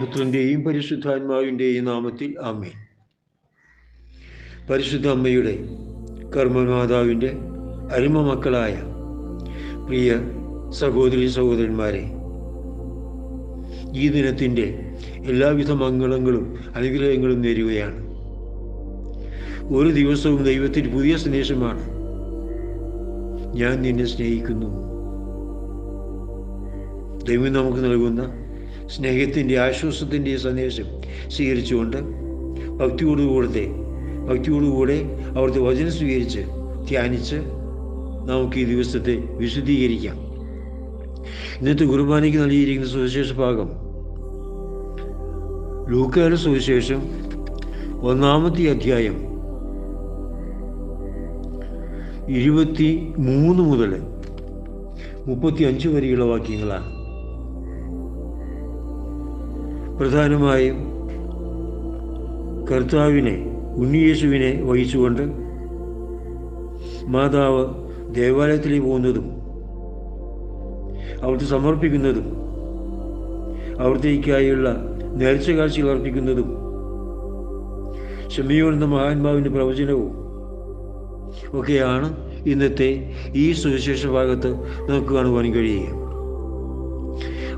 പുത്രന്റെയും പരിശുദ്ധാത്മാവിന്റെയും നാമത്തിൽ ആമേൻ. പരിശുദ്ധ അമ്മയുടെ കർമ്മമാതാവിന്റെ അരുമ മക്കളായ പ്രിയ സഹോദരി സഹോദരന്മാരെ ഈ ദിനത്തിന്റെ എല്ലാവിധ മംഗളങ്ങളും അനുഗ്രഹങ്ങളും നേരുകയാണ്. ഒരു ദിവസവും ദൈവത്തിൽ പുതിയ സന്ദേശമാണ്. ഞാൻ നിന്നെ സ്നേഹിക്കുന്നു. ദൈവം നമുക്ക് നൽകുന്ന സ്നേഹത്തിന്റെ ആശ്വാസത്തിന്റെ സന്ദേശം സ്വീകരിച്ചുകൊണ്ട് ഭക്തിയോടുകൂടെ ഭക്തിയോടുകൂടെ അവിടുത്തെ വചനം സ്വീകരിച്ച് ധ്യാനിച്ച് നമുക്ക് ഈ ദിവസത്തെ വിശദീകരിക്കാം ഇന്നത്തെ കുർബാനയ്ക്ക് നൽകിയിരിക്കുന്ന സുവിശേഷ ഭാഗം. ലൂക്കയുടെ സുവിശേഷം ഒന്നാമത്തെ അധ്യായം ഇരുപത്തി മൂന്ന് മുതൽ മുപ്പത്തി അഞ്ച് വരെയുള്ള വാക്യങ്ങളാണ്. പ്രധാനമായും കർത്താവിനെ ഉണ്ണിയേശുവിനെ വഹിച്ചുകൊണ്ട് മാതാവ് ദേവാലയത്തിലേക്ക് പോകുന്നതും അവിടുത്തെ സമർപ്പിക്കുന്നതും അവിടുത്തേക്കായുള്ള നേർച്ച കാഴ്ചകൾ അർപ്പിക്കുന്നതും ഷമിയോൻ എന്ന മഹാത്മാവിന്റെ പ്രവചനവും ഒക്കെയാണ് ഇന്നത്തെ ഈ സുവിശേഷ ഭാഗത്ത് നമുക്ക് കാണുവാൻ കഴിയുക.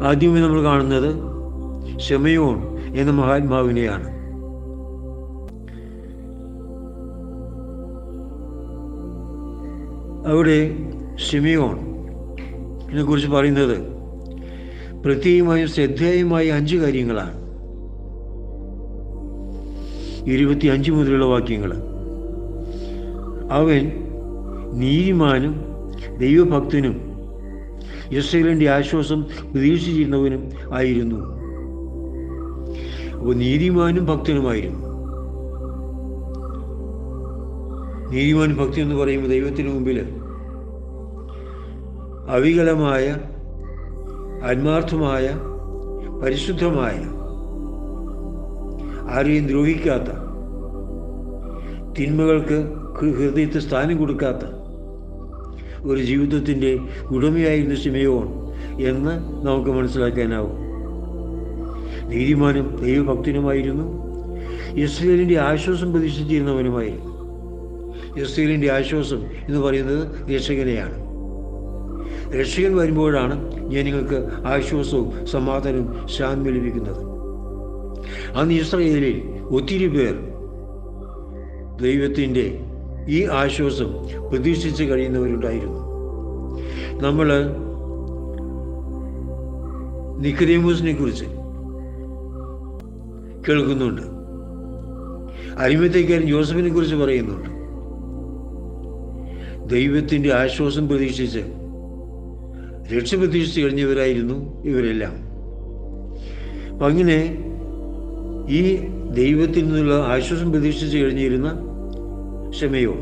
ആദ്യമേ നമ്മൾ കാണുന്നത് ഷമയോൺ എന്ന മഹാത്മാവിനെയാണ്. അവിടെ ഷിമിയോൺ ഇതിനെ കുറിച്ച് പറയുന്നത് പ്രത്യേകമായും ശ്രദ്ധേയമായ അഞ്ച് കാര്യങ്ങളാണ്. ഇരുപത്തി അഞ്ച് മുതലുള്ള വാക്യങ്ങൾ. അവൻ നീതിമാനും ദൈവഭക്തനും ഇസ്രയേലിന്റെ ആശ്വാസം പ്രതീക്ഷിച്ചിരുന്നവനും ആയിരുന്നു. നീതിമാനും ഭക്തനുമായിരുന്നു. നീതിമാൻ ഭക്തി എന്ന് പറയുമ്പോൾ ദൈവത്തിന് മുമ്പിൽ അവികലമായ ആത്മാർത്ഥമായ പരിശുദ്ധമായ ആരെയും ദ്രോഹിക്കാത്ത തിന്മകൾക്ക് ഹൃദയത്തിൽ സ്ഥാനം കൊടുക്കാത്ത ഒരു ജീവിതത്തിന്റെ ഉടമയായിരുന്ന സിമയോൺ എന്ന് നമുക്ക് മനസ്സിലാക്കാനാവും. നീതിമാനും ദൈവഭക്തനുമായിരുന്നു. ഇസ്രയേലിന്റെ ആശ്വാസം പ്രതീക്ഷിച്ചിരുന്നവനുമായിരുന്നു. ഇസ്രയേലിന്റെ ആശ്വാസം എന്ന് പറയുന്നത് രക്ഷകനെയാണ്. രക്ഷകൻ വരുമ്പോഴാണ് ജനങ്ങൾക്ക് നിങ്ങൾക്ക് ആശ്വാസവും സമാധാനവും ശാന്തി ലഭിക്കുന്നത്. അന്ന് ഇസ്രയേലിൽ ഒത്തിരി പേർ ദൈവത്തിന്റെ ഈ ആശ്വാസം പ്രതീക്ഷിച്ച് കഴിയുന്നവരുണ്ടായിരുന്നു. നമ്മൾ നിക്കദേമൂസിനെ കുറിച്ച് കേൾക്കുന്നുണ്ട്. അരിമത്തേക്കാരൻ ജോസഫിനെ കുറിച്ച് പറയുന്നുണ്ട്. ദൈവത്തിന്റെ ആശ്വാസം പ്രതീക്ഷിച്ച് രക്ഷ പ്രതീക്ഷിച്ച് കഴിഞ്ഞവരായിരുന്നു ഇവരെല്ലാം. അങ്ങനെ ഈ ദൈവത്തിൽ നിന്നുള്ള ആശ്വാസം പ്രതീക്ഷിച്ച് കഴിഞ്ഞിരുന്ന ക്ഷമയോ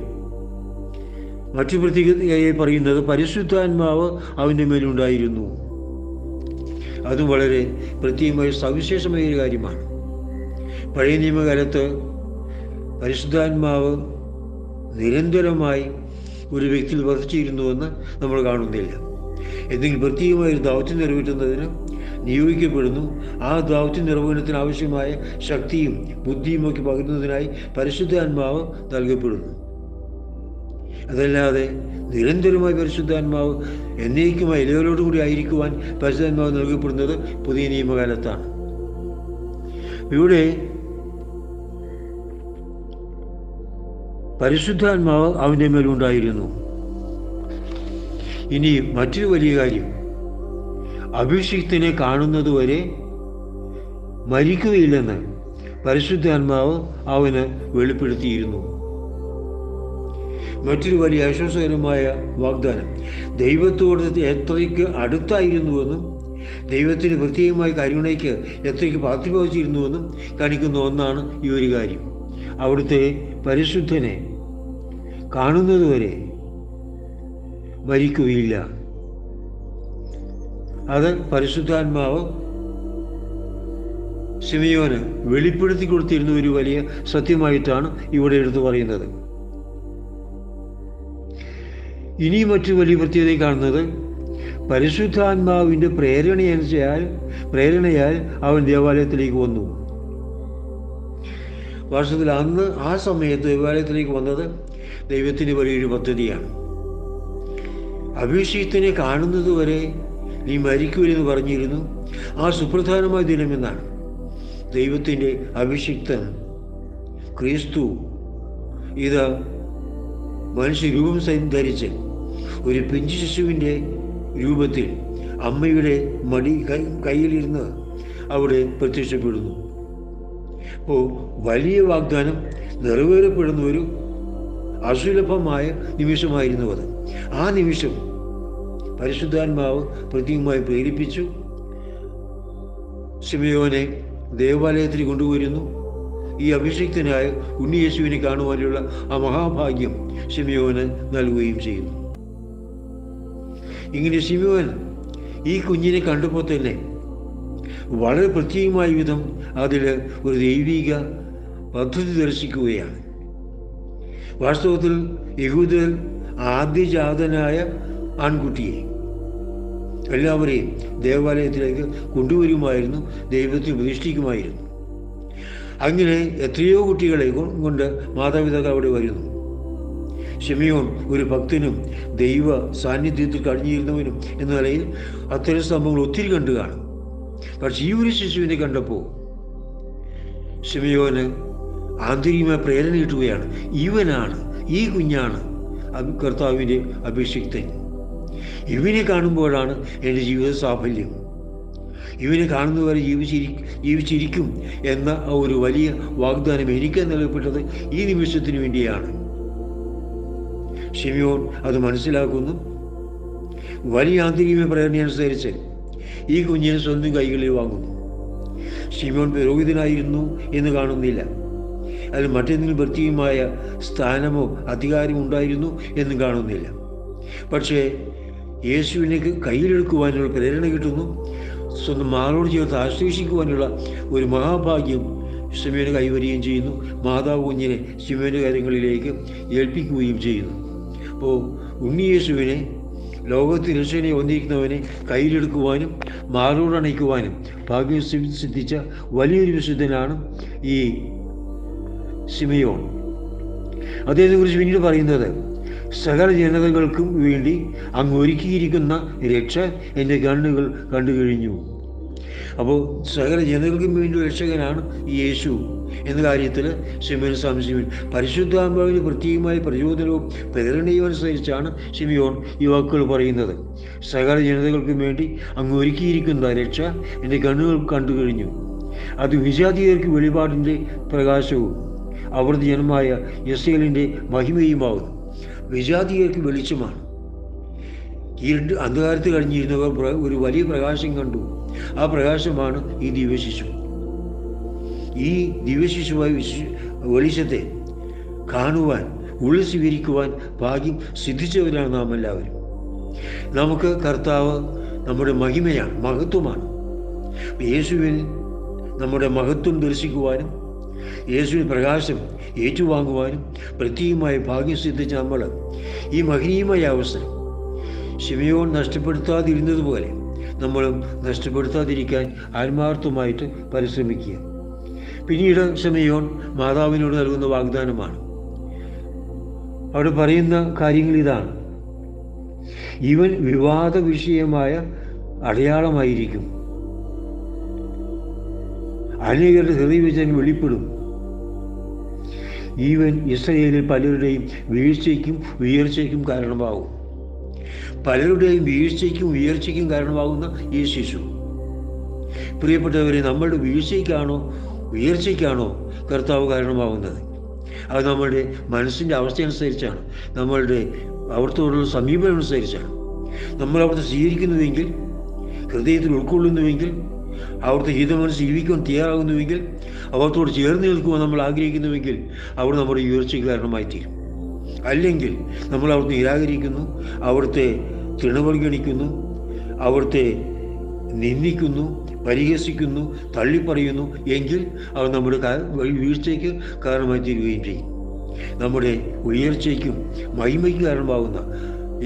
മറ്റു പ്രത്യേകതയായി പറയുന്നത് പരിശുദ്ധാത്മാവ് അവന്റെ മേലുണ്ടായിരുന്നു. അതും വളരെ പ്രത്യേകമായ സവിശേഷമായ ഒരു കാര്യമാണ്. പഴയ നിയമകാലത്ത് പരിശുദ്ധാത്മാവ് നിരന്തരമായി ഒരു വ്യക്തിയിൽ വർദ്ധിച്ചിരുന്നുവെന്ന് നമ്മൾ കാണുന്നില്ല. എന്തെങ്കിലും പ്രത്യേകമായ ഒരു ദൗത്യം നിറവേറ്റുന്നതിന് നിയോഗിക്കപ്പെടുന്നു. ആ ദൗത്യം നിർവഹണത്തിന് ആവശ്യമായ ശക്തിയും ബുദ്ധിയും ഒക്കെ പകരുന്നതിനായി പരിശുദ്ധാത്മാവ് നൽകപ്പെടുന്നു. അതല്ലാതെ നിരന്തരമായി പരിശുദ്ധാത്മാവ് എന്നേക്കുമായി ഇലകളോടുകൂടി ആയിരിക്കുവാൻ പരിശുദ്ധാത്മാവ് നൽകപ്പെടുന്നത് പുതിയ നിയമകാലത്താണ്. ഇവിടെ പരിശുദ്ധാത്മാവ് അവന്റെ മേലുണ്ടായിരുന്നു ഇനി മറ്റൊരു വലിയ കാര്യം. അഭിഷിക്തനെ കാണുന്നതുവരെ മരിക്കുകയില്ലെന്ന് പരിശുദ്ധാത്മാവ് അവന് വെളിപ്പെടുത്തിയിരുന്നു. മറ്റൊരു വലിയ ആശ്വാസകരമായ വാഗ്ദാനം. ദൈവത്തോട് എത്രയ്ക്ക് അടുത്തായിരുന്നുവെന്നും ദൈവത്തിന് പ്രത്യേകമായ കരുണയ്ക്ക് എത്രയ്ക്ക് പാത്രിഭവിച്ചിരുന്നുവെന്നും കാണിക്കുന്ന ഒന്നാണ് ഈ ഒരു കാര്യം. അവിടുത്തെ പരിശുദ്ധനെ കാണുന്നതുവരെ മരിക്കുകയില്ല. അത് പരിശുദ്ധാത്മാവ് സിമിയോന് വെളിപ്പെടുത്തി കൊടുത്തിരുന്ന ഒരു വലിയ സത്യമായിട്ടാണ് ഇവിടെ എടുത്തു പറയുന്നത്. ഇനി മറ്റു വലിയ പ്രത്യേകത കാണുന്നത് പരിശുദ്ധാത്മാവിന്റെ പ്രേരണയനുസരിച്ചാൽ പ്രേരണയാൽ അവൻ ദേവാലയത്തിലേക്ക് വന്നു. വർഷത്തിൽ അന്ന് ആ സമയത്ത് ദേവാലയത്തിലേക്ക് വന്നത് ദൈവത്തിന്റെ വലിയൊരു പദ്ധതിയാണ്. അഭിഷേകത്തിനെ കാണുന്നത് വരെ നീ മരിക്കൂലെന്ന് പറഞ്ഞിരുന്നു. ആ സുപ്രധാനമായ ദിനമെന്നാണ് ദൈവത്തിന്റെ അഭിഷിക്തൻ ക്രിസ്തു ഇത് മനുഷ്യരൂപം ധരിച്ച് ഒരു പിഞ്ചു ശിശുവിന്റെ രൂപത്തിൽ അമ്മയുടെ മടി കൈ കയ്യിലിരുന്ന് അവിടെ പ്രത്യക്ഷപ്പെടുന്നു. വലിയ വാഗ്ദാനം നിറവേറപ്പെടുന്ന ഒരു അസുലഭമായ നിമിഷമായിരുന്നു അത്. ആ നിമിഷം പരിശുദ്ധാത്മാവ് പ്രതീകമായി പ്രേരിപ്പിച്ചു. സിമയോനെ ദേവാലയത്തിൽ കൊണ്ടുവരുന്നു ഈ അഭിഷിക്തനായ ഉണ്ണിയേശുവിനെ കാണുവാനുള്ള ആ മഹാഭാഗ്യം സിമയോന് നൽകുകയും ചെയ്യുന്നു. ഇങ്ങനെ സിമയോൻ ഈ കുഞ്ഞിനെ കണ്ടപ്പോൾ തന്നെ വളരെ പ്രത്യേകമായ വിധം അതിൽ ഒരു ദൈവിക പദ്ധതി ദർശിക്കുകയാണ്. വാസ്തവത്തിൽ യഹൂദർ ആദ്യജാതനായ ആൺകുട്ടിയെ എല്ലാവരെയും ദേവാലയത്തിലേക്ക് കൊണ്ടുവരുമായിരുന്നു ദൈവത്തെ പ്രതിഷ്ഠിക്കുമായിരുന്നു അങ്ങനെ എത്രയോ കുട്ടികളെ കൊണ്ട് മാതാപിതാക്കൾ അവിടെ വരുന്നു. ഷെമിയോൺ ഒരു ഭക്തനും ദൈവ സാന്നിധ്യത്തിൽ കഴിഞ്ഞിരുന്നവനും എന്ന നിലയിൽ അത്തരം സംഭവങ്ങൾ ഒത്തിരി കണ്ടു കാണും. പക്ഷെ ഈ ഒരു ശിശുവിനെ കണ്ടപ്പോൾ ശിമയോന് ആന്തരികമായ പ്രേരണ കിട്ടുകയാണ്. ഇവനാണ് ഈ കുഞ്ഞാണ് കർത്താവിന്റെ അഭിഷിക്തൻ. ഇവനെ കാണുമ്പോഴാണ് എന്റെ ജീവിത സാഫല്യം. ഇവനെ കാണുന്നവരെ ജീവിച്ചിരി ജീവിച്ചിരിക്കും എന്ന ഒരു വലിയ വാഗ്ദാനം എനിക്ക് നൽകപ്പെട്ടത് ഈ നിമിഷത്തിന് വേണ്ടിയാണ്. ഷിമിയോൺ അത് മനസ്സിലാക്കുന്നു. വലിയ ആന്തരിക പ്രേരണയനുസരിച്ച് ഈ കുഞ്ഞിനെ സ്വന്തം കൈകളിൽ വാങ്ങുന്നു. ശിമോൻ പുരോഹിതനായിരുന്നു എന്ന് കാണുന്നില്ല. അതിൽ മറ്റെന്തെങ്കിലും പ്രത്യേകമായ സ്ഥാനമോ അധികാരമോ ഉണ്ടായിരുന്നു എന്നും കാണുന്നില്ല. പക്ഷേ യേശുവിനെ കയ്യിലെടുക്കുവാനുള്ള പ്രേരണ കിട്ടുന്നു. സ്വന്തം മാറോട് ചേർത്ത് ആശ്ലേഷിക്കുവാനുള്ള ഒരു മഹാഭാഗ്യം ശിമേനെ കൈവരികയും ചെയ്യുന്നു. മാതാവ് കുഞ്ഞിനെ ശിമേന്റെ കാര്യങ്ങളിലേക്ക് ഏൽപ്പിക്കുകയും ചെയ്യുന്നു. അപ്പോൾ ഉണ്ണിയേശുവിനെ ലോകത്തിൽ രക്ഷനെ വന്നിരിക്കുന്നവനെ കയ്യിലെടുക്കുവാനും മാറോട് അണയ്ക്കുവാനും ഭാഗ്യം സിദ്ധിച്ച വലിയൊരു വിശുദ്ധനാണ് ഈ സിമയോൺ. അദ്ദേഹത്തെ കുറിച്ച് പിന്നീട് പറയുന്നത് സകല ജനതകൾക്കും വേണ്ടി അങ്ങ് ഒരുക്കിയിരിക്കുന്ന രക്ഷ എന്റെ കണ്ണുകൾ കണ്ടു കഴിഞ്ഞു അപ്പോൾ സകല ജനതകൾക്കും വേണ്ടി രക്ഷകനാണ് യേശു. എന്ന കാര്യത്തിൽ സിമിയോൻ സംശയം പരിശുദ്ധാത്മാവിന് പ്രത്യേകമായ പ്രചോദനവും പ്രേരണയും അനുസരിച്ചാണ് സിമിയോൻ യുവാക്കൾ പറയുന്നത്. സകല ജനതകൾക്കും വേണ്ടി അങ്ങ് ഒരുക്കിയിരിക്കുന്ന രക്ഷ എന്റെ കണ്ണുകൾ കണ്ടു കഴിഞ്ഞു. അത് വിജാതീയർക്ക് വെളിപാടിന്റെ പ്രകാശവും അവരുടെ ജനമായ യസേലിന്റെ മഹിമയുമാവുന്നു വിജാതീയർക്ക് വെളിച്ചമാണ്. ഇരുണ്ട് അന്ധകാരത്ത് കഴിഞ്ഞിരുന്നവർ ഒരു വലിയ പ്രകാശം കണ്ടു. ആ പ്രകാശമാണ് ഈ ദിവ്യശിശു. ഈ ദിവ്യശിശുവായി വിശി വെളിച്ചത്തെ കാണുവാൻ ഉള്ളിൽ സ്വീകരിക്കുവാൻ ഭാഗ്യം സിദ്ധിച്ചവരാണ് നാം എല്ലാവരും. നമുക്ക് കർത്താവ് നമ്മുടെ മഹിമയാണ് മഹത്വമാണ്. യേശുവിൽ നമ്മുടെ മഹത്വം ദർശിക്കുവാനും യേശുവിൻ പ്രകാശം ഏറ്റുവാങ്ങുവാനും പ്രത്യേകമായ ഭാഗ്യം സിദ്ധിച്ച നമ്മൾ ഈ മഹനീയമായ അവസരം ശിവയോൻ നഷ്ടപ്പെടുത്താതിരുന്നതുപോലെ നമ്മളും നഷ്ടപ്പെടുത്താതിരിക്കാൻ ആത്മാർത്ഥമായിട്ട് പരിശ്രമിക്കുക. പിന്നീട് ശമയോൻ മാതാവിനോട് നൽകുന്ന വാഗ്ദാനമാണ്. അവിടെ പറയുന്ന കാര്യങ്ങൾ ഇതാണ്. ഇവൻ വിവാദ വിഷയമായ അടയാളമായിരിക്കും. അനേകരുടെ ഹൃദയവിചാരം വെളിപ്പെടും. ഈവൻ ഇസ്രയേലിൽ പലരുടെയും വീഴ്ചയ്ക്കും ഉയർച്ചയ്ക്കും കാരണമാകും. പലരുടെയും വീഴ്ചയ്ക്കും ഉയർച്ചയ്ക്കും കാരണമാകുന്ന ഈ ശിശു പ്രിയപ്പെട്ടവരെ നമ്മളുടെ വീഴ്ചയ്ക്കാണോ ഉയർച്ചയ്ക്കാണോ കർത്താവ് കാരണമാകുന്നത്? അത് നമ്മളുടെ മനസ്സിന്റെ അവസ്ഥയനുസരിച്ചാണ് നമ്മളുടെ അവിടുത്തോടുള്ള സമീപനം അനുസരിച്ചാണ്. നമ്മൾ അവിടുത്തെ സ്വീകരിക്കുന്നുവെങ്കിൽ ഹൃദയത്തിൽ ഉൾക്കൊള്ളുന്നുവെങ്കിൽ അവിടുത്തെ ഹിതമനസ് ജീവിക്കാൻ തയ്യാറാകുന്നുവെങ്കിൽ അവിടത്തോട് ചേർന്ന് നിൽക്കുവാൻ നമ്മൾ ആഗ്രഹിക്കുന്നുവെങ്കിൽ അവിടെ നമ്മുടെ ഉയർച്ചയ്ക്ക് കാരണമായി തീരും അല്ലെങ്കിൽ നമ്മൾ അവിടുത്തെ നിരാകരിക്കുന്നു അവിടുത്തെ തൃണപരിഗണിക്കുന്നു അവിടുത്തെ നിന്ദിക്കുന്നു പരിഹസിക്കുന്നു തള്ളിപ്പറയുന്നു എങ്കിൽ അവർ നമ്മുടെ വീഴ്ചയ്ക്ക് കാരണമായി തീരുകയും ചെയ്യും. നമ്മുടെ ഉയർച്ചയ്ക്കും മഹിമയ്ക്ക് കാരണമാകുന്ന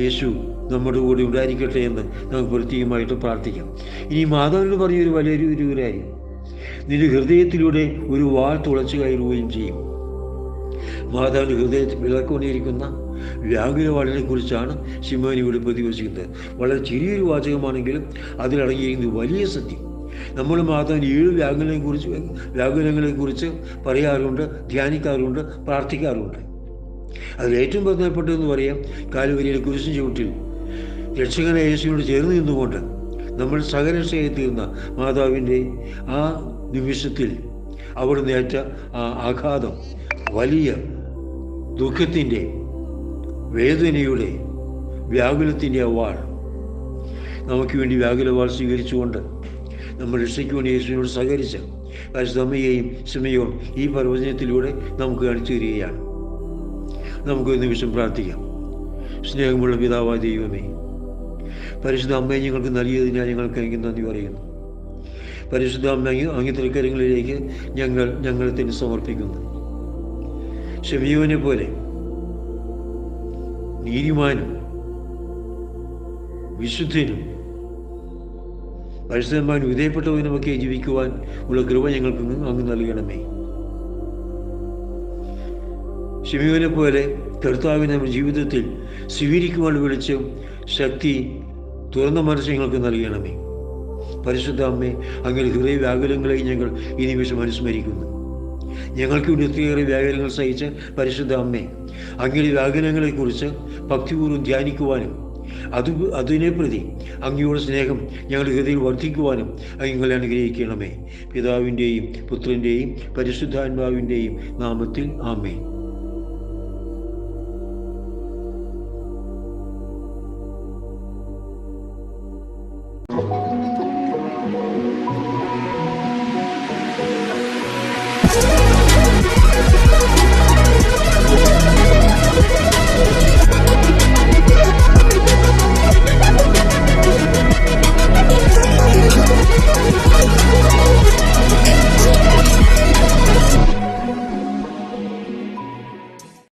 യേശു നമ്മുടെ കൂടെ ഉണ്ടായിരിക്കട്ടെ എന്ന് നമുക്ക് പ്രത്യേകമായിട്ട് പ്രാർത്ഥിക്കാം. ഇനി മാതാവിനോട് പറഞ്ഞൊരു വലിയൊരു ഒരു കാര്യം. നിന്റെ ഹൃദയത്തിലൂടെ ഒരു വാൾ തുളച്ചു കയറുകയും ചെയ്യും. മാതാവിന്റെ ഹൃദയത്തിൽ വിളക്കൊണ്ടിരിക്കുന്ന വ്യാകുലവാളിനെ കുറിച്ചാണ് ശിമോനിയോട് പ്രതിവചിക്കുന്നത്. വളരെ ചെറിയൊരു വാചകമാണെങ്കിലും അതിലടങ്ങിയിരിക്കുന്ന വലിയ സത്യം. നമ്മൾ മാത്രം ഏഴ് വ്യാകുലങ്ങളെ കുറിച്ച് വ്യാകുലങ്ങളെ കുറിച്ച് പറയാറുണ്ട് ധ്യാനിക്കാറുണ്ട് പ്രാർത്ഥിക്കാറുണ്ട്. അതിൽ ഏറ്റവും പ്രധാനപ്പെട്ടതെന്ന് പറയാം കാലുവരിയുടെ കുരിശും ചുവട്ടിൽ. രക്ഷകനെ യേശുവിനോട് ചേർന്ന് നിന്നുകൊണ്ട് നമ്മൾ സഹരക്ഷയായി തീർന്ന മാതാവിന്റെ ആ നിമിഷത്തിൽ അവിടുന്ന് ഏറ്റ ആ ആഘാതം വലിയ ദുഃഖത്തിന്റെ വേദനയുടെ വ്യാകുലത്തിന്റെ വാൾ. നമുക്ക് വേണ്ടി വ്യാകുലവാൾ സ്വീകരിച്ചുകൊണ്ട് നമ്മൾ രക്ഷയ്ക്ക് വേണ്ടി യേശുവിനോട് സഹകരിച്ച പരിശുദ്ധമ്മയെയും സമയവും ഈ പർവചനത്തിലൂടെ നമുക്ക് കാണിച്ചു തരികയാണ് നമുക്ക് ഒരു നിമിഷം പ്രാർത്ഥിക്കാം. സ്നേഹമുള്ള പിതാവായ ദൈവമേ പരിശുദ്ധ അമ്മയെ ഞങ്ങൾക്ക് നൽകിയതിനാൽ ഞങ്ങൾക്ക് എനിക്ക് നന്ദി പറയുന്നു. പരിശുദ്ധ അമ്മ അങ്ങ് തൃക്കരങ്ങളിലേക്ക് ഞങ്ങൾ ഞങ്ങളെ തന്നെ സമർപ്പിക്കുന്നു. ഷമിയോനെ പോലെ നീതിമാനും വിശുദ്ധനും പരിശുദ്ധന്മാൻ വിധേയപ്പെട്ടവനുമൊക്കെ ജീവിക്കുവാൻ ഉള്ള കൃപ ഞങ്ങൾക്ക് അങ്ങ് നൽകണമേ. ഷിമിയോനെ പോലെ കർത്താവിനെ നമ്മുടെ ജീവിതത്തിൽ സ്വീകരിക്കുവാൻ വിളിച്ചും ശക്തി തുറന്ന മനസ്സ് ഞങ്ങൾക്ക് നൽകണമേ. പരിശുദ്ധ അമ്മേ അങ്ങനെ ഹൃദയ വ്യാകുലങ്ങളെ ഞങ്ങൾ ഈ നിമിഷം അനുസ്മരിക്കുന്നു. ഞങ്ങൾക്ക് വേണ്ടി ഒത്തിരിയേറെ വ്യാകുലങ്ങൾ സഹിച്ച പരിശുദ്ധ അമ്മേ അങ്ങനെ വ്യാകുലങ്ങളെക്കുറിച്ച് ഭക്തിപൂർവം ധ്യാനിക്കുവാനും അത് അതിനെ പ്രതി അങ്ങയുടെ സ്നേഹം ഞങ്ങളുടെ ഹൃദയം വർദ്ധിക്കുവാനും അങ്ങനെ അനുഗ്രഹിക്കണമേ. പിതാവിന്റെയും പുത്രന്റെയും പരിശുദ്ധാത്മാവിന്റെയും നാമത്തിൽ ആമേ